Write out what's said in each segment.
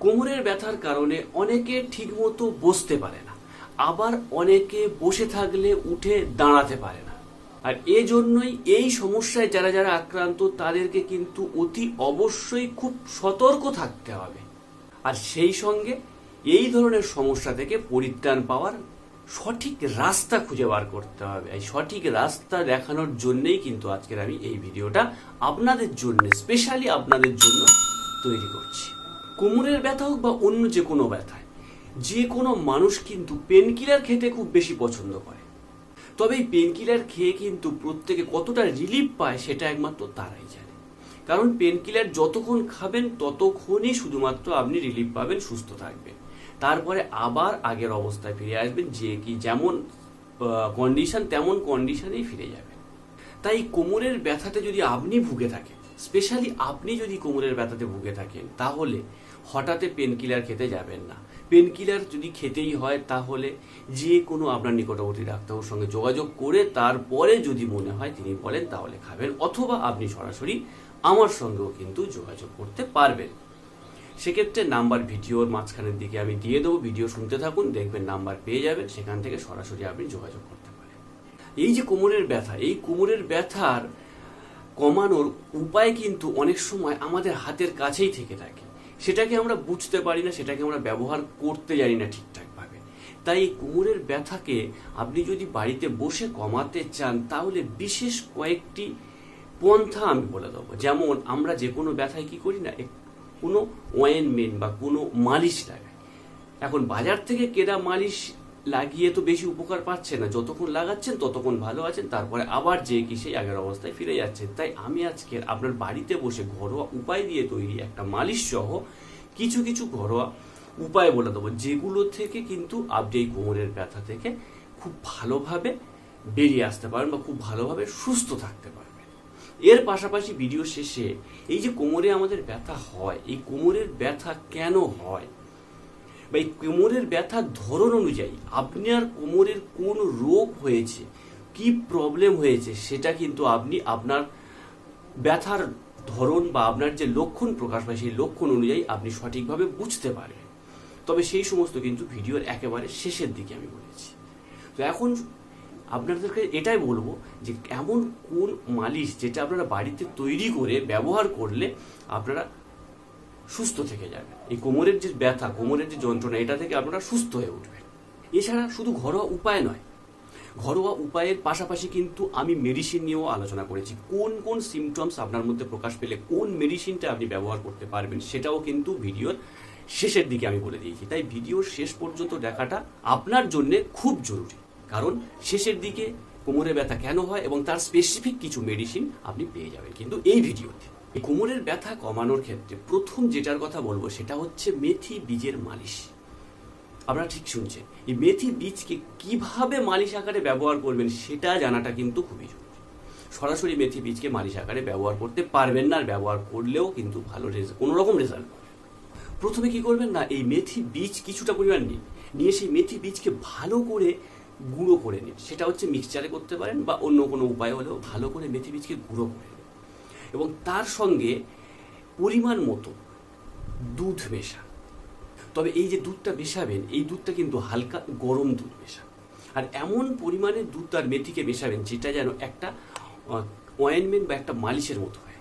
কোমরের ব্যথার কারণে অনেকে ঠিকমতো বসতে পারে না। আবার অনেকে বসে থাকলে উঠে দাঁড়াতে পারে না। আর এজন্যই এই সমস্যায় যারা যারা আক্রান্ত, তাদেরকে কিন্তু অতি অবশ্যই খুব সতর্ক থাকতে হবে। আর সেই সঙ্গে এই ধরনের সমস্যা থেকে পরিত্রাণ পাওয়ার সঠিক রাস্তা খুঁজে বার করতে হবে। এই সঠিক রাস্তা দেখানোর জন্যই কিন্তু আজকের আমি এই ভিডিওটা আপনাদের জন্য স্পেশালি আপনাদের জন্য তৈরি করছি। কোমরের ব্যথা হোক বা অন্য যে কোনো ব্যথায়, যে কোনো মানুষ কিন্তু পেনকিলার খেতে খুব বেশি পছন্দ করে। তবে এই পেনকিলার খেয়ে কিন্তু প্রত্যেকে কতটা রিলিফ পায় সেটা একমাত্র তারাই জানে। কারণ পেনকিলার যতক্ষণ খাবেন, ততক্ষণই শুধুমাত্র আপনি রিলিফ পাবেন, সুস্থ থাকবেন। তারপরে আবার আগের অবস্থায় ফিরে আসবেন, যে কি যেমন কন্ডিশন তেমন কন্ডিশনেই ফিরে যাবেন। তাই কোমরের ব্যথাতে যদি আপনি ভুগে থাকেন স্পেশালি আপনি যদি কোমরের ব্যথাতে ভুগে থাকেন, তাহলে হঠাৎ পেনকিলার খেতে যাবেন না। পেনকিলার যদি খেতেই হয়, তাহলে যে কোনো আপনার নিকটবর্তী ডাক্তারের সঙ্গে যোগাযোগ করে তারপরে যদি মনে হয় তিনি বলেন, তাহলে খাবেন। অথবা আপনি সরাসরি আমার সঙ্গেও কিন্তু যোগাযোগ করতে পারবেন। সেক্ষেত্রে নাম্বার ভিডিওর মাঝখানের দিকে আমি দিয়ে দেবো। ভিডিও শুনতে থাকুন, দেখবেন নাম্বার পেয়ে যাবেন। সেখান থেকে সরাসরি আপনি যোগাযোগ করতে পারেন। এই যে কোমরের ব্যথা, এই কোমরের ব্যথার কমানোর উপায় কিন্তু অনেক সময় আমাদের হাতের কাছেই থেকে থাকে। সেটাকে আমরা বুঝতে পারি না, সেটাকে আমরা ব্যবহার করতে জানি না ঠিকঠাকভাবে। তাই এই কোমরের ব্যথাকে আপনি যদি বাড়িতে বসে কমাতে চান, তাহলে বিশেষ কয়েকটি পন্থা আমি বলে দেবো। যেমন, আমরা যে কোনো ব্যথায় কি করি না কোনো ওয়েনমেন্ট বা কোনো মালিশ লাগাই। এখন বাজার থেকে কেনা মালিশ লাগিয়ে তো বেশি উপকার পাচ্ছে না। যতক্ষণ লাগাচ্ছেন, ততক্ষণ ভালো আছেন, তারপরে আবার যে কি সেই আগের অবস্থায় ফিরে যাচ্ছেন। তাই আমি আজকে আপনার বাড়িতে বসে ঘরোয়া উপায় দিয়ে তৈরি একটা মালিশ সহ কিছু কিছু ঘরোয়া উপায় বলে দেবো, যেগুলো থেকে কিন্তু আপনি এই কোমরের ব্যথা থেকে খুব ভালোভাবে বেরিয়ে আসতে পারেন বা খুব ভালোভাবে সুস্থ থাকতে পারবেন। এর পাশাপাশি ভিডিও শেষে এই যে কোমরে আমাদের ব্যথা হয়, এই কোমরের ব্যথা কেন হয় বা এই কোমরের ব্যথার ধরন অনুযায়ী আপনার কোমরের কোন রোগ হয়েছে, কি প্রবলেম হয়েছে, সেটা কিন্তু আপনি আপনার ব্যথার ধরন বা আপনার যে লক্ষণ প্রকাশ পায়, সেই লক্ষণ অনুযায়ী আপনি সঠিকভাবে বুঝতে পারবেন। তবে সেই সমস্ত কিন্তু ভিডিওর একেবারে শেষের দিকে আমি বলেছি। তো এখন আপনাদেরকে এটাই বলব যে, এমন কোন মালিশ যেটা আপনারা বাড়িতে তৈরি করে ব্যবহার করলে আপনারা সুস্থ থেকে যাবে। এই কোমরের যে ব্যথা, কোমরের যে যন্ত্রণা, এটা থেকে আপনারা সুস্থ হয়ে উঠবেন। এছাড়া শুধু ঘরোয়া উপায় নয়, ঘরোয়া উপায়ের পাশাপাশি কিন্তু আমি মেডিসিন নিয়েও আলোচনা করেছি। কোন কোন সিমটমস আপনার মধ্যে প্রকাশ পেলে, কোন মেডিসিনটা আপনি ব্যবহার করতে পারবেন, সেটাও কিন্তু ভিডিওর শেষের দিকে আমি বলে দিয়েছি। তাই ভিডিওর শেষ পর্যন্ত দেখাটা আপনার জন্য খুব জরুরি। কারণ শেষের দিকে কোমরের ব্যথা কেন হয় এবং তার স্পেসিফিক কিছু মেডিসিন আপনি পেয়ে যাবেন কিন্তু এই ভিডিওতে। কোমরের ব্যথা কমানোর ক্ষেত্রে প্রথম যেটার কথা বলব সেটা হচ্ছে মেথি বীজের মালিশ। আপনারা ঠিক শুনছেন। এই মেথি বীজকে কীভাবে মালিশ আকারে ব্যবহার করবেন সেটা জানাটা কিন্তু খুবই জরুরি। সরাসরি মেথি বীজকে মালিশ আকারে ব্যবহার করতে পারবেন না আর ব্যবহার করলেও কিন্তু ভালো রেজাল্ট কোনো রকম রেজাল্ট। প্রথমে কি করবেন না, এই মেথি বীজ কিছুটা পরিমাণ নিন। নিয়ে সেই মেথি বীজকে ভালো করে গুঁড়ো করে নিন। সেটা হচ্ছে মিক্সচারে করতে পারেন বা অন্য কোনো উপায় হলেও ভালো করে মেথি বীজকে গুঁড়ো করে এবং তার সঙ্গে পরিমাণ মতো দুধ মেশান তবে এই যে দুধটা মেশাবেন, এই দুধটা কিন্তু হালকা গরম দুধ মেশান আর এমন পরিমাণে দুধ আর মেথিকে মেশাবেন, যেটা যেন একটা অয়েনমেন্ট বা একটা মালিশের মতো হয়।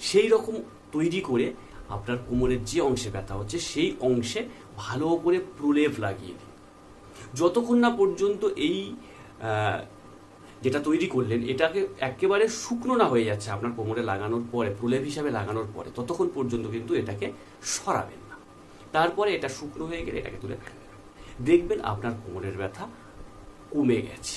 সেই রকম তৈরি করে আপনার কোমরের যে অংশে ব্যথা হচ্ছে, সেই অংশে ভালো করে প্রলেপ লাগিয়ে দিন। যতক্ষণ না পর্যন্ত এই যেটা তৈরি করলেন এটাকে একেবারে শুকনো না হয়ে যাচ্ছে আপনার কোমরে লাগানোর পরে প্রলেপ হিসাবে লাগানোর পরে। ততক্ষণ পর্যন্ত কিন্তু এটাকে সরাবেন না। তারপরে এটা শুকনো হয়ে গেলে এটাকে তুলে ফেলে দেবেন দেখবেন আপনার কোমরের ব্যথা কমে গেছে।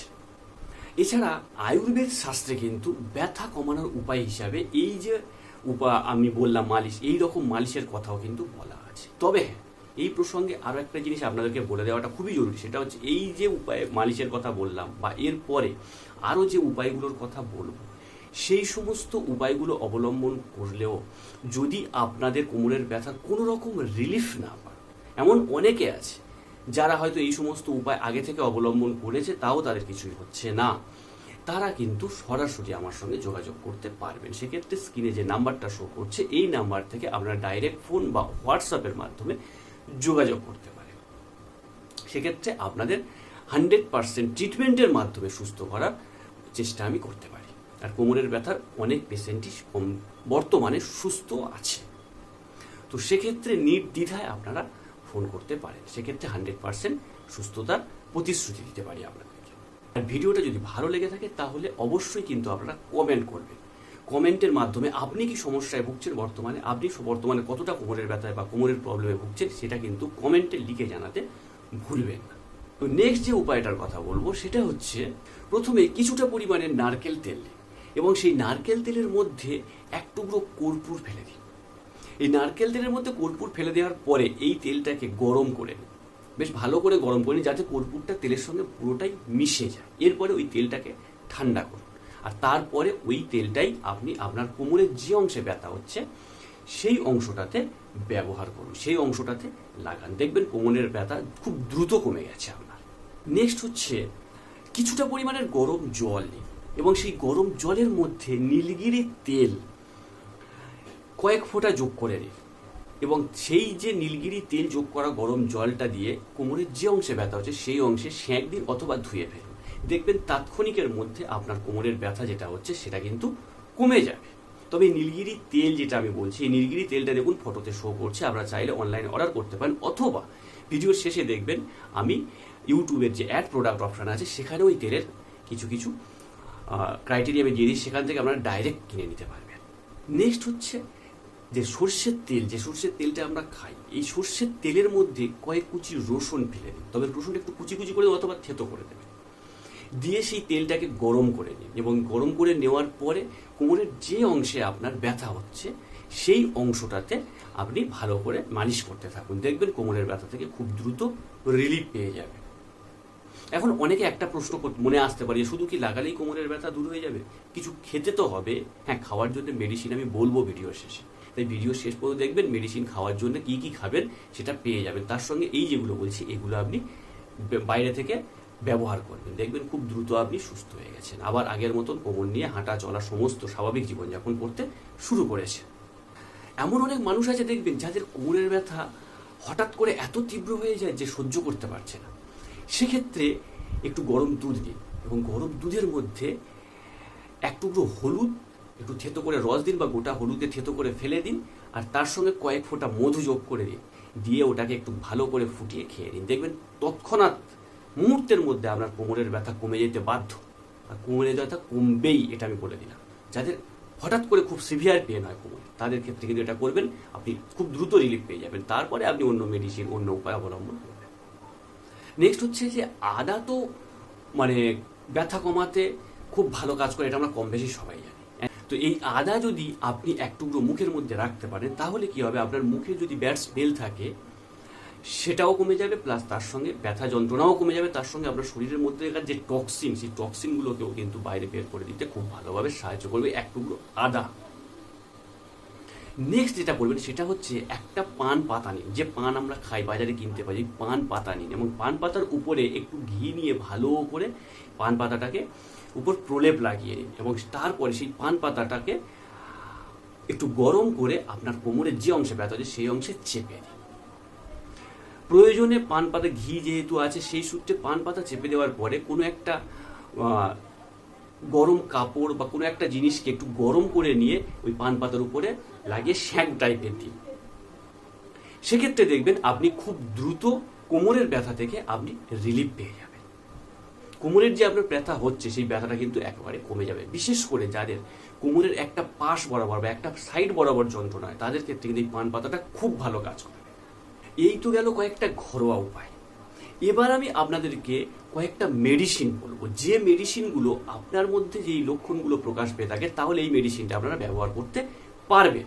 এছাড়া আয়ুর্বেদ শাস্ত্রে কিন্তু ব্যথা কমানোর উপায় হিসাবে এই যে উপা আমি বললাম মালিশ এই রকম মালিশের কথাও কিন্তু বলা আছে। তবে হ্যাঁ, এই প্রসঙ্গে আরও একটা জিনিস আপনাদেরকে বলে দেওয়াটা খুবই জরুরি সেটা হচ্ছে এই যে উপায়ে মালিশের কথা বললাম বা এর পরে আরও যে উপায়গুলোর কথা বলব, সেই সমস্ত উপায়গুলো অবলম্বন করলেও যদি আপনাদের কোমরের ব্যথা কোনো রকম রিলিফ না পান এমন অনেকে আছে যারা হয়তো এই সমস্ত উপায় আগে থেকে অবলম্বন করেছে, তাও তাদের কিছুই হচ্ছে না। তারা কিন্তু সরাসরি আমার সঙ্গে যোগাযোগ করতে পারবেন। সেক্ষেত্রে স্ক্রিনে যে নাম্বারটা শো করছে, এই নাম্বার থেকে আপনারা ডাইরেক্ট ফোন বা হোয়াটসঅ্যাপের মাধ্যমে যোগাযোগ করতে পারেন। সেক্ষেত্রে আপনাদের হান্ড্রেড পার্সেন্ট ট্রিটমেন্টের মাধ্যমে সুস্থ করার চেষ্টা আমি করতে পারি। আর কোমরের ব্যথার অনেক পেশেন্টই বর্তমানে সুস্থ আছে। তো সেক্ষেত্রে নির্দ্বিধায় আপনারা ফোন করতে পারেন। সেক্ষেত্রে হান্ড্রেড পার্সেন্ট সুস্থতার প্রতিশ্রুতি দিতে পারি আপনাদেরকে আর ভিডিওটা যদি ভালো লেগে থাকে, তাহলে অবশ্যই কিন্তু আপনারা কমেন্ট করবেন। কমেন্টের মাধ্যমে আপনি কি সমস্যায় ভুগছেন বর্তমানে, আপনি বর্তমানে কতটা কোমরের ব্যথায় বা কোমরের প্রবলেমে ভুগছেন, সেটা কিন্তু কমেন্টে লিখে জানাতে ভুলবেন না। নেক্সট যে উপায়টার কথা বলব, সেটা হচ্ছে প্রথমে কিছুটা পরিমাণে নারকেল তেল এবং সেই নারকেল তেলের মধ্যে এক টুকরো কর্পূর ফেলে দিন। এই নারকেল তেলের মধ্যে কর্পূর ফেলে দেওয়ার পরে এই তেলটাকে গরম করে নিন। বেশ ভালো করে গরম করে নিন যাতে কর্পূরটা তেলের সঙ্গে পুরোটাই মিশে যায়। এরপরে ওই তেলটাকে ঠান্ডা করুন। আর তারপরে ওই তেলটাই আপনি আপনার কোমরের যে অংশে ব্যথা হচ্ছে সেই অংশটাতে ব্যবহার করুন। সেই অংশটাতে লাগান। দেখবেন কোমরের ব্যথা খুব দ্রুত কমে গেছে আপনার। নেক্সট হচ্ছে কিছুটা পরিমাণের গরম জল নিন এবং সেই গরম জলের মধ্যে নীলগিরি তেল কয়েক ফোঁটা যোগ করে নিন এবং সেই যে নীলগিরি তেল যোগ করা গরম জলটা দিয়ে কোমরের যে অংশে ব্যথা হচ্ছে সেই অংশে সেঁক দিন অথবা ধুয়ে ফেলুন। দেখবেন তাৎক্ষণিকের মধ্যে আপনার কোমরের ব্যথা যেটা হচ্ছে সেটা কিন্তু কমে যাবে। তবে নীলগিরি তেল যেটা আমি বলছি, এই নীলগিরি তেলটা দেখুন ফটোতে শো করছে আপনারা চাইলে অনলাইনে অর্ডার করতে পারেন, অথবা ভিডিওর শেষে দেখবেন আমি ইউটিউবের যে অ্যাড প্রোডাক্ট অপশন আছে সেখানে ওই তেলের কিছু কিছু ক্রাইটেরিয়া আমি দিয়ে দিই, সেখান থেকে আপনারা ডাইরেক্ট কিনে নিতে পারবেন। নেক্সট হচ্ছে যে সর্ষের তেল, যে সর্ষের তেলটা আমরা খাই, এই সর্ষের তেলের মধ্যে কয়েক কুচি রসুন ফেলে দিন। তবে রসুনটা একটু কুচি কুচি করে অথবা থেতো করে দেবেন। দিয়ে সেই তেলটাকে গরম করে নিন এবং গরম করে নেওয়ার পরে কোমরের যে অংশে আপনার ব্যথা হচ্ছে, সেই অংশটাতে আপনি ভালো করে মালিশ করতে থাকুন। দেখবেন কোমরের ব্যথা থেকে খুব দ্রুত রিলিফ পেয়ে যাবে। এখন অনেকে একটা প্রশ্ন মনে আসতে পারে শুধু কি লাগালেই কোমরের ব্যথা দূর হয়ে যাবে? কিছু খেতে তো হবে। হ্যাঁ খাওয়ার জন্য মেডিসিন আমি বলব ভিডিও শেষে। তাই ভিডিও শেষ পর্যন্ত দেখবেন মেডিসিন খাওয়ার জন্য কি কি খাবেন সেটা পেয়ে যাবেন। তার সঙ্গে এই যেগুলো বলছি, এগুলো আপনি বাইরে থেকে ব্যবহার করবেন। দেখবেন খুব দ্রুত আপনি সুস্থ হয়ে গেছেন। আবার আগের মতন কোমর নিয়ে হাঁটা চলা সমস্ত স্বাভাবিক জীবনযাপন করতে শুরু করেছে এমন অনেক মানুষ আছে দেখবেন যাদের কোমরের ব্যথা হঠাৎ করে এত তীব্র হয়ে যায় যে সহ্য করতে পারছে না। সেক্ষেত্রে একটু গরম দুধ দিন এবং গরম দুধের মধ্যে এক টুকরো হলুদ, একটু থেতো করে রস দিন বা গোটা হলুদে থেতো করে ফেলে দিন আর তার সঙ্গে কয়েক ফোঁটা মধু যোগ করে দিন। দিয়ে ওটাকে একটু ভালো করে ফুটিয়ে খেয়ে নিন। দেখবেন তৎক্ষণাৎ মুহূর্তের মধ্যে আপনার কোমরের ব্যথা কমে যেতে বাধ্য। আর কোমরের ব্যথা কমবেই, এটা আমি বলে দিলাম। যাদের হঠাৎ করে খুব সিভিয়ার পেন হয় কোমরে, তাদের ক্ষেত্রে কিন্তু এটা করবেন, আপনি খুব দ্রুত রিলিফ পেয়ে যাবেন। তারপরে আপনি অন্য মেডিসিন অন্য উপায় অবলম্বন করবেন। নেক্সট হচ্ছে যে আদা তো মানে ব্যথা কমাতে খুব ভালো কাজ করে, এটা আমরা কম বেশি সবাই জানি। তো এই আদা যদি আপনি এক টুকরো মুখের মধ্যে রাখতে পারেন, তাহলে কি হবে? আপনার মুখে যদি ব্যাড স্মেল থাকে সেটাও কমে যাবে প্লাস তার সঙ্গে ব্যথা যন্ত্রণাও কমে যাবে, তার সঙ্গে আপনার শরীরের মধ্যে যে টক্সিন সেই টক্সিনগুলোকেও কিন্তু বাইরে বের করে দিতে খুব ভালোভাবে সাহায্য করবে এক টুকরো আদা। নেক্সট যেটা করবেন সেটা হচ্ছে একটা পান পাতা নিন। যে পান আমরা খাই, বাজারে কিনতে পারি পান পাতা নিন এবং পান পাতার উপরে একটু ঘি নিয়ে ভালো করে পান পাতাটাকে উপর প্রলেপ লাগিয়ে নিন এবং তারপরে সেই পান পাতাটাকে একটু গরম করে আপনার কোমরের যে অংশে ব্যথা হচ্ছে, সেই অংশে চেপে দিন। প্রয়োজনে পান পাতা, ঘি যেহেতু আছে, সেই সূত্রে পান পাতা চেপে দেওয়ার পরে কোনো একটা গরম কাপড় বা কোনো একটা জিনিসকে একটু গরম করে নিয়ে ওই পান পাতার উপরে লাগিয়ে শ্যাক টাইপের দিন। সেক্ষেত্রে দেখবেন আপনি খুব দ্রুত কোমরের ব্যথা থেকে আপনি রিলিফ পেয়ে যাবেন। কোমরের যে আপনার ব্যথা হচ্ছে, সেই ব্যথাটা কিন্তু একেবারে কমে যাবে। বিশেষ করে যাদের কোমরের একটা পাশ বরাবর বা একটা সাইড বরাবর যন্ত্রণা হয়, তাদের ক্ষেত্রে কিন্তু এই পান পাতাটা খুব ভালো কাজ করবে এই তো গেল কয়েকটা ঘরোয়া উপায়। এবার আমি আপনাদেরকে কয়েকটা মেডিসিন বলব। যে মেডিসিনগুলো আপনার মধ্যে যেই লক্ষণগুলো প্রকাশ পেয়ে থাকে, তাহলে এই মেডিসিনটা আপনারা ব্যবহার করতে পারবেন।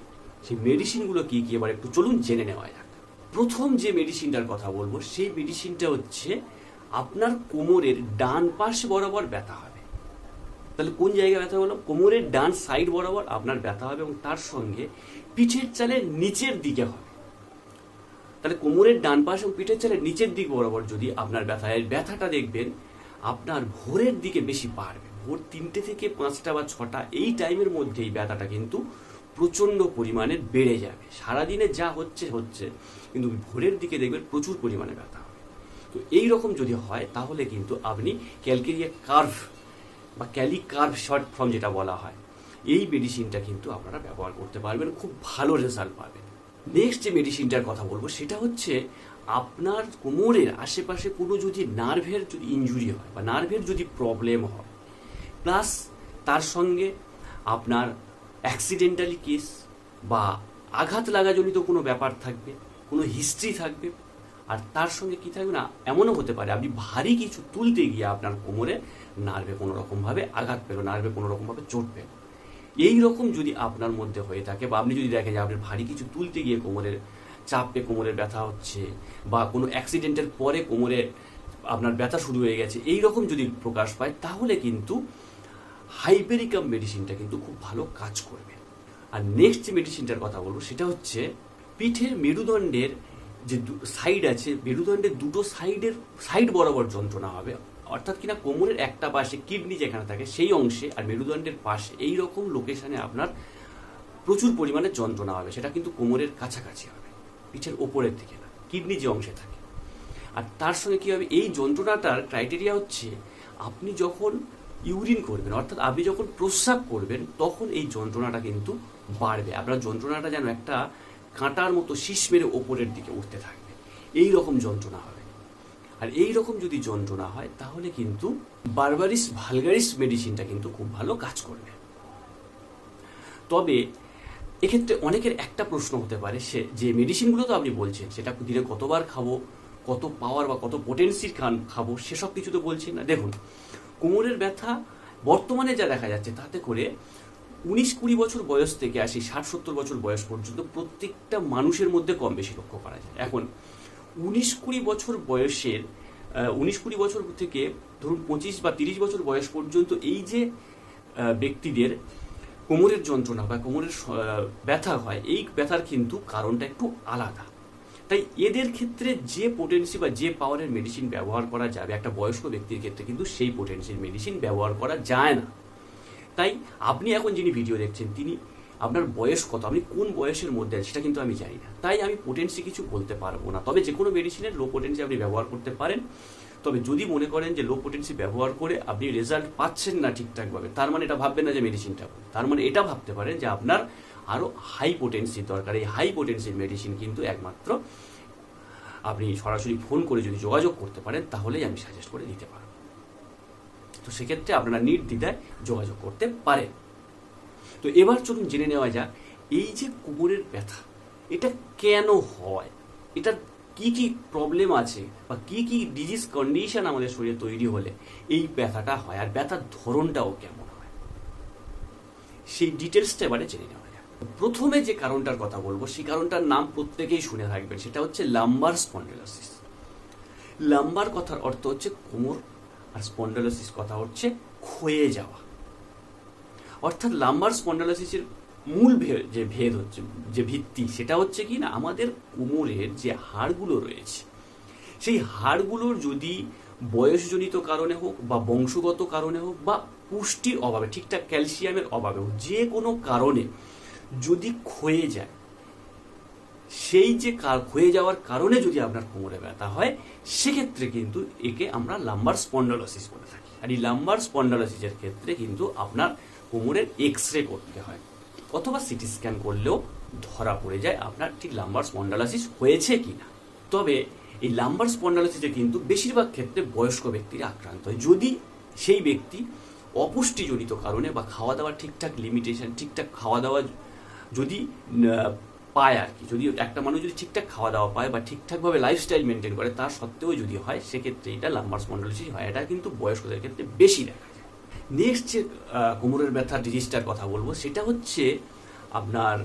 সেই মেডিসিনগুলো কি কি? এবার একটু চলুন জেনে নেওয়া যাক। প্রথম যে মেডিসিনটার কথা বলব, সেই মেডিসিনটা হচ্ছে আপনার কোমরের ডান পাশ বরাবর ব্যথা হবে। তাহলে কোন জায়গায় ব্যথা হলো? কোমরের ডান সাইড বরাবর আপনার ব্যথা হবে এবং তার সঙ্গে পিঠের চালের নিচের দিকে হবে। তাহলে কোমরের ডান পাশ এবং পিঠের চালের নিচের দিক বরাবর যদি আপনার ব্যথা হয় ব্যথাটা দেখবেন, আপনার ভোরের দিকে বেশি বাড়বে। ভোর তিনটে থেকে পাঁচটা বা ছটা এই টাইমের মধ্যে এই ব্যথাটা কিন্তু প্রচণ্ড পরিমাণে বেড়ে যাবে। সারাদিনে যা হচ্ছে হচ্ছে। কিন্তু ভোরের দিকে দেখবেন প্রচুর পরিমাণে ব্যথা হবে। তো এই রকম যদি হয়, তাহলে কিন্তু আপনি ক্যালকেরিয়া কার্ভ বা ক্যালি কার্ভ শর্ট ফর্ম যেটা বলা হয়, এই মেডিসিনটা কিন্তু আপনারা ব্যবহার করতে পারবেন। খুব ভালো রেজাল্ট পাবেন। নেক্সট যে মেডিসিনটার কথা বলব, সেটা হচ্ছে আপনার কোমরের আশেপাশে কোনো যদি নার্ভের যদি ইনজুরি হয় বা নার্ভের যদি প্রবলেম হয় প্লাস তার সঙ্গে আপনার অ্যাক্সিডেন্টালি কেস বা আঘাত লাগাজনিত কোনো ব্যাপার থাকবে, কোনো হিস্ট্রি থাকবে, আর তার সঙ্গে কি থাকবে না, এমনও হতে পারে আপনি ভারী কিছু তুলতে গিয়ে আপনার কোমরে নার্ভে কোনো রকমভাবে আঘাত পেল নার্ভে কোনো রকমভাবে চোট পেল। এই রকম যদি আপনার মধ্যে হয়ে থাকে বা আপনি যদি দেখেন যে আপনার ভারী কিছু তুলতে গিয়ে কোমরের চাপে কোমরের ব্যথা হচ্ছে বা কোনো অ্যাক্সিডেন্টের পরে কোমরে আপনার ব্যথা শুরু হয়ে গেছে এই রকম যদি প্রকাশ পায়, তাহলে কিন্তু হাইপেরিকাম মেডিসিনটা কিন্তু খুব ভালো কাজ করবে। আর নেক্সট যে মেডিসিনটার কথা বলব, সেটা হচ্ছে পিঠের মেরুদণ্ডের যে সাইড আছে, মেরুদণ্ডের দুটো সাইডের সাইড বরাবর যন্ত্রণা হবে। অর্থাৎ কিনা কোমরের একটা পাশে কিডনি যেখানে থাকে, সেই অংশে আর মেরুদণ্ডের পাশে এই রকম লোকেশনে আপনার প্রচুর পরিমাণে যন্ত্রণা হবে। সেটা কিন্তু কোমরের কাছাকাছি হবে, পিঠের ওপরের দিকে না, কিডনি যে অংশে থাকে। আর তার সঙ্গে কী হবে? এই যন্ত্রণাটার ক্রাইটেরিয়া হচ্ছে আপনি যখন ইউরিন করবেন, অর্থাৎ আপনি যখন প্রস্রাব করবেন, তখন এই যন্ত্রণাটা কিন্তু বাড়বে। আপনার যন্ত্রণাটা যেন একটা কাঁটার মতো শীষ মেরে ওপরের দিকে উঠতে থাকবে। এই রকম যন্ত্রণা হবে। আর এই রকম যদি যন্ত্রণা হয়, তাহলে কিন্তু বারবারিস ভালগারিস মেডিসিনটা কিন্তু খুব ভালো কাজ করবে। তবে এক্ষেত্রে অনেকের একটা প্রশ্ন হতে পারে, সে যে মেডিসিনগুলো তো আপনি বলছেন, সেটা দিনে কতবার খাব, কত পাওয়ার বা কত পোটেন্সির খান, খাব, সেসব কিছু তো বলছেন না। দেখুন, কোমরের ব্যথা বর্তমানে যা দেখা যাচ্ছে, তাতে করে উনিশ কুড়ি বছর বয়স থেকে আসি, ষাট সত্তর বছর বয়স পর্যন্ত প্রত্যেকটা মানুষের মধ্যে কম বেশি লক্ষ্য করা যায়। এখন উনিশ কুড়ি বছর বয়সের উনিশ কুড়ি বছর থেকে ধরুন পঁচিশ বা তিরিশ বছর বয়স পর্যন্ত এই যে ব্যক্তিদের কোমরের যন্ত্রণা বা কোমরের ব্যথা হয়, এই ব্যথার কিন্তু কারণটা একটু আলাদা। তাই এদের ক্ষেত্রে যে পোটেন্সি বা যে পাওয়ারের মেডিসিন ব্যবহার করা যাবে, একটা বয়স্ক ব্যক্তির ক্ষেত্রে কিন্তু সেই পোটেন্সির মেডিসিন ব্যবহার করা যায় না। তাই আপনি এখন যিনি ভিডিও দেখছেন, তিনি আপনার বয়স কত? আপনি কোন বয়সের মধ্যে আছেন সেটা কিন্তু আমি জানি না। তাই আমি পোটেন্সি কিছু বলতে পারব না। তবে যে কোনো মেডিসিনের লো পোটেন্সি আপনি ব্যবহার করতে পারেন। তবে যদি মনে করেন যে লো পোটেন্সি ব্যবহার করে আপনি রেজাল্ট পাচ্ছেন না ঠিকঠাকভাবে, তার মানে এটা ভাববেন না যে মেডিসিনটা তার মানে এটা ভাবতে পারেন যে আপনার আরও হাই পোটেন্সির দরকার। এই হাই পোটেন্সির মেডিসিন কিন্তু একমাত্র আপনি সরাসরি ফোন করে যদি যোগাযোগ করতে পারেন, তাহলেই আমি সাজেস্ট করে দিতে পারব। তো সেক্ষেত্রে আপনারা নির্দ্বিধায় যোগাযোগ করতে পারেন। তো এবার চলুন জেনে নেওয়া যাক, এই যে কোমরের ব্যথা, এটা কেন হয়? এটা কি কি প্রবলেম আছে বা কি কি ডিজিজ কন্ডিশন আমাদের শরীরে তৈরি হলে এই ব্যথাটা হয় আর ব্যথার ধরনটাও কেমন হয়? সেই ডিটেলসটা এবারে জেনে নেওয়া যাক। প্রথমে যে কারণটার কথা বলব, সেই কারণটার নাম প্রত্যেকেই শুনে থাকবেন, সেটা হচ্ছে লাম্বার স্পন্ডেলোসিস লাম্বার কথার অর্থ হচ্ছে কোমর, আর স্পন্ডেলোসিস কথা হচ্ছে ক্ষয়ে যাওয়া। অর্থাৎ লাম্বার স্পন্ডালোসিসের মূল যে ভেদ হচ্ছে, যে ভিত্তি, সেটা হচ্ছে কি না, আমাদের কোমরের যে হাড়গুলো রয়েছে, সেই হাড়গুলোর যদি বয়সজনিত কারণে হোক বা বংশগত কারণে হোক বা পুষ্টির অভাবে, ঠিকঠাক ক্যালসিয়ামের অভাবে হোক, যে কোনো কারণে যদি ক্ষয়ে যায়, সেই যে ক্ষয়ে যাওয়ার কারণে যদি আপনার কোমরে ব্যথা হয়, সেক্ষেত্রে কিন্তু একে আমরা লাম্বার স্পন্ডালোসিস বলে থাকি। আর এই লাম্বার স্পন্ডালোসিসের ক্ষেত্রে কিন্তু আপনার কোমরের এক্স রে করতে হয়। অথবা সিটি স্ক্যান করলেও ধরা পড়ে যায় আপনার ঠিক লাম্বার স্পন্ডালোসিস হয়েছে কিনা। তবে এই লাম্বার স্পন্ডালোসিসে কিন্তু বেশিরভাগ ক্ষেত্রে বয়স্ক ব্যক্তিরা আক্রান্ত হয়। যদি সেই ব্যক্তি অপুষ্টিজনিত কারণে বা খাওয়া দাওয়া ঠিকঠাক লিমিটেশন ঠিকঠাক খাওয়া দাওয়া যদি পায় আর কি, যদি একটা মানুষ যদি ঠিকঠাক খাওয়া দাওয়া পায় বা ঠিকঠাকভাবে লাইফস্টাইল মেনটেন করে, তার সত্ত্বেও যদি হয়, সেক্ষেত্রে এটা লাম্বার স্পন্ডালোসিস হয়। এটা কিন্তু বয়স্কদের ক্ষেত্রে বেশি দেখা নেক্সট যে কোমরের ব্যথার ডিজিজটার কথা বলব। সেটা হচ্ছে আপনার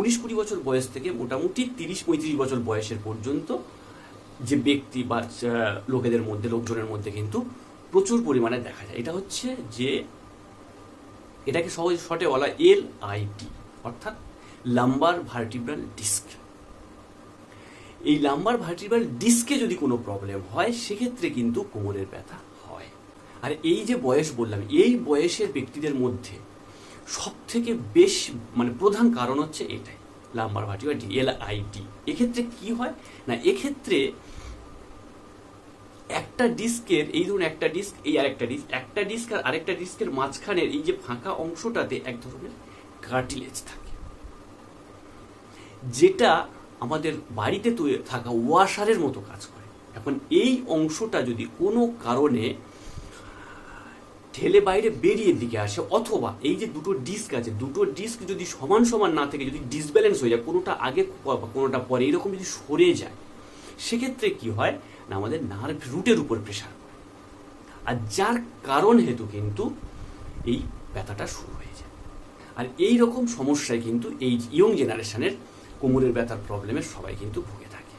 উনিশ কুড়ি বছর বয়স থেকে মোটামুটি তিরিশ পঁয়ত্রিশ বছর বয়সের পর্যন্ত যে ব্যক্তি বা লোকেদের মধ্যে, লোকজনের মধ্যে কিন্তু প্রচুর পরিমাণে দেখা যায়। এটা হচ্ছে যে এটাকে সহজ শর্টে বলা এল আইটি অর্থাৎ লাম্বার ভার্টিব্রাল ডিস্ক এই লাম্বার ভার্টিব্রাল ডিস্কে যদি কোনো প্রবলেম হয়, সেক্ষেত্রে কিন্তু কোমরের ব্যথা আর এই যে বয়স বললাম, এই বয়সের ব্যক্তিদের মধ্যে সব থেকে বেশ মানে প্রধান কারণ হচ্ছে এটাই, লাম্বার ভাটি বা ডিএলআইটি এক্ষেত্রে কি হয়? না, এক্ষেত্রে একটা ডিস্কের, এই ধরুন একটা ডিস্ক, এই আরেকটা ডিস্ক, একটা ডিস্ক আর আরেকটা ডিস্কের মাঝখানের এই যে ফাঁকা অংশটাতে এক ধরনের কার্টিলেজ থাকে। যেটা আমাদের বাড়িতে তৈরি, থাকা ওয়াশারের মতো কাজ করে। এখন এই অংশটা যদি কোনো কারণে ঠেলে বাইরে বেরিয়ে দিকে আসে, অথবা এই যে দুটো ডিস্ক আছে, দুটো ডিস্ক যদি সমান সমান না থেকে যদি ডিসব্যালেন্স হয়ে যায়, কোনোটা আগে কোনোটা পরে এরকম যদি সরে যায়, সেক্ষেত্রে কি হয় না, আমাদের নার্ভ রুটের উপর প্রেশার পড়ে আর যার কারণ হেতু কিন্তু এই ব্যথাটা শুরু হয়ে যায়। আর এই রকম সমস্যায় কিন্তু এই ইয়ং জেনারেশনের কোমরের ব্যথার প্রবলেমে সবাই কিন্তু ভুগে থাকে।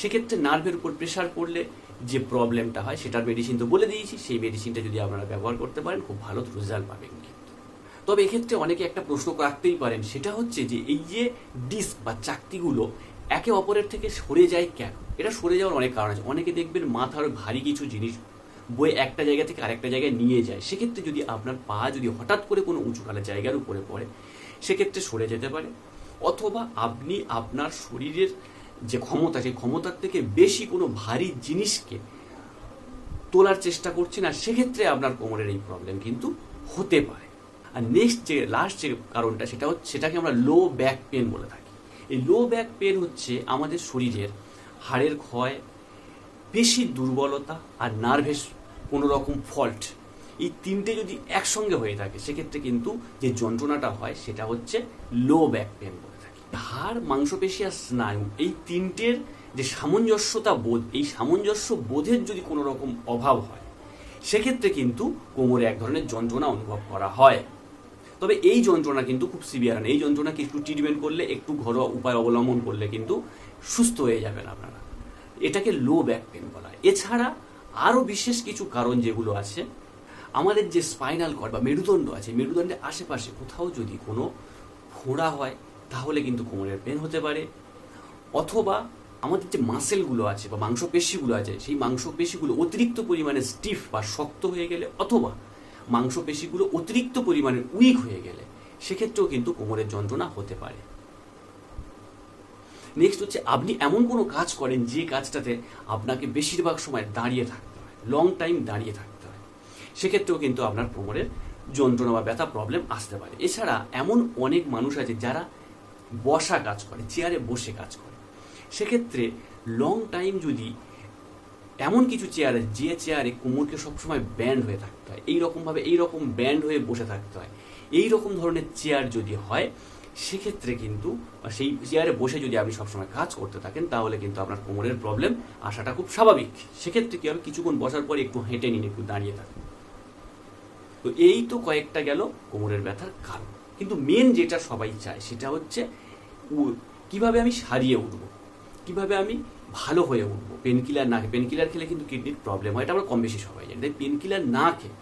সেক্ষেত্রে নার্ভের উপর প্রেশার পড়লে যে প্রবলেমটা হয়, সেটার মেডিসিন তো বলে দিয়েছি, সেই মেডিসিনটা যদি আপনারা ব্যবহার করতে পারেন, খুব ভালো রেজাল্ট পাবেন কিন্তু। তবে এক্ষেত্রে অনেকে একটা প্রশ্ন রাখতেই পারেন, সেটা হচ্ছে যে এই যে ডিস্ক বা চাকতিগুলো একে অপরের থেকে সরে যায় কেন? এটা সরে যাওয়ার অনেক কারণ আছে। অনেকে দেখবেন মাথার ভারী কিছু জিনিস বয়ে একটা জায়গা থেকে আরেকটা জায়গায় নিয়ে যায়। সেক্ষেত্রে যদি আপনার পা যদি হঠাৎ করে কোনো উঁচুকালা জায়গার উপরে পড়ে, সেক্ষেত্রে সরে যেতে পারে। অথবা আপনি আপনার শরীরের যে ক্ষমতা, সেই ক্ষমতার থেকে বেশি কোনো ভারী জিনিসকে তোলার চেষ্টা করছেন আর সেক্ষেত্রে আপনার কোমরের এই প্রবলেম কিন্তু হতে পারে। আর নেক্সট যে লাস্ট যে কারণটা, সেটা হচ্ছে, সেটাকে আমরা লো ব্যাক পেন বলে থাকি। এই লো ব্যাক পেন হচ্ছে আমাদের শরীরের হাড়ের ক্ষয়, পেশি দুর্বলতা আর নার্ভের কোনো রকম ফল্ট এই তিনটে যদি একসঙ্গে হয়ে থাকে, সেক্ষেত্রে কিন্তু যে যন্ত্রণাটা হয়, সেটা হচ্ছে লো ব্যাক পেন বলে হাড় মাংসপেশি আর স্নায়ু, এই তিনটের যে সামঞ্জস্যতা বোধ, এই সামঞ্জস্য বোধের যদি কোনো রকম অভাব হয়, সেক্ষেত্রে কিন্তু কোমরে এক ধরনের যন্ত্রণা অনুভব করা হয়। তবে এই যন্ত্রণা কিন্তু খুব সিভিয়ার না। এই যন্ত্রণাকে একটু ট্রিটমেন্ট করলে, একটু ঘরোয়া উপায় অবলম্বন করলে কিন্তু সুস্থ হয়ে যাবেন আপনারা। এটাকে লো ব্যাক পেন বলা হয়। এছাড়া আরও বিশেষ কিছু কারণ যেগুলো আছে, আমাদের যে স্পাইনাল কর্ড বা মেরুদণ্ড আছে, মেরুদণ্ডের আশেপাশে কোথাও যদি কোনো ফোঁড়া হয় তাহলে কিন্তু কোমরের পেন হতে পারে। অথবা আমাদের যে মাসেলগুলো আছে বা মাংসপেশিগুলো আছে, সেই মাংসপেশিগুলো অতিরিক্ত পরিমাণে স্টিফ বা শক্ত হয়ে গেলে অথবা মাংসপেশিগুলো অতিরিক্ত পরিমাণে উইক হয়ে গেলে, সেক্ষেত্রেও কিন্তু কোমরের যন্ত্রণা হতে পারে। নেক্সট হচ্ছে, আপনি এমন কোনো কাজ করেন যে কাজটাতে আপনাকে বেশিরভাগ সময় দাঁড়িয়ে থাকতে হয় লং টাইম দাঁড়িয়ে থাকতে হয়। সেক্ষেত্রেও কিন্তু আপনার কোমরের যন্ত্রণা বা ব্যথা প্রবলেম আসতে পারে। এছাড়া এমন অনেক মানুষ আছে যারা বসা কাজ করে, চেয়ারে বসে কাজ করে। সেক্ষেত্রে লং টাইম যদি এমন কিছু চেয়ারে, যে চেয়ারে কোমরকে সবসময় ব্যান্ড হয়ে থাকতে হয়, এইরকমভাবে এইরকম ব্যান্ড হয়ে বসে থাকতে হয় এই রকম ধরনের চেয়ার যদি হয়, সেক্ষেত্রে কিন্তু সেই চেয়ারে বসে যদি আপনি সবসময় কাজ করতে থাকেন, তাহলে কিন্তু আপনার কোমরের প্রবলেম আসাটা খুব স্বাভাবিক। সেক্ষেত্রে কী হবে? কিছুক্ষণ বসার পরে একটু হেঁটে নিন, একটু দাঁড়িয়ে থাকুন। তো এই তো কয়েকটা গেল কোমরের ব্যথার কারণ। কিন্তু মেন যেটা সবাই চায় সেটা হচ্ছে কীভাবে আমি সারিয়ে উঠব, কীভাবে আমি ভালো হয়ে উঠবো। পেনকিলার না খেয়ে পেনকিলার খেলে কিন্তু কিডনির প্রবলেম হয়, এটা আমরা কম বেশি সবাই জানি। তাই পেনকিলার না খেয়ে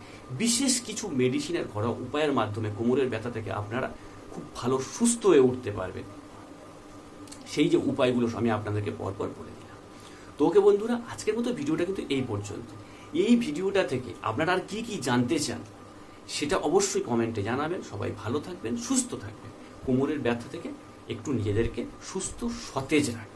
বিশেষ কিছু মেডিসিনের ঘরোয়া উপায়ের মাধ্যমে কোমরের ব্যথা থেকে আপনারা খুব ভালো সুস্থ হয়ে উঠতে পারবেন। সেই যে উপায়গুলো আমি আপনাদেরকে পরপর বলে দিলাম। তো ওকে বন্ধুরা, আজকের মতো ভিডিওটা কিন্তু এই পর্যন্ত। এই ভিডিওটা থেকে আপনারা আর কি কি জানতে চান সেটা অবশ্যই কমেন্টে জানাবেন। সবাই ভালো থাকবেন, সুস্থ থাকবেন। কোমরের ব্যথা থেকে একটু নিজেদেরকে সুস্থ সতেজ রাখবেন।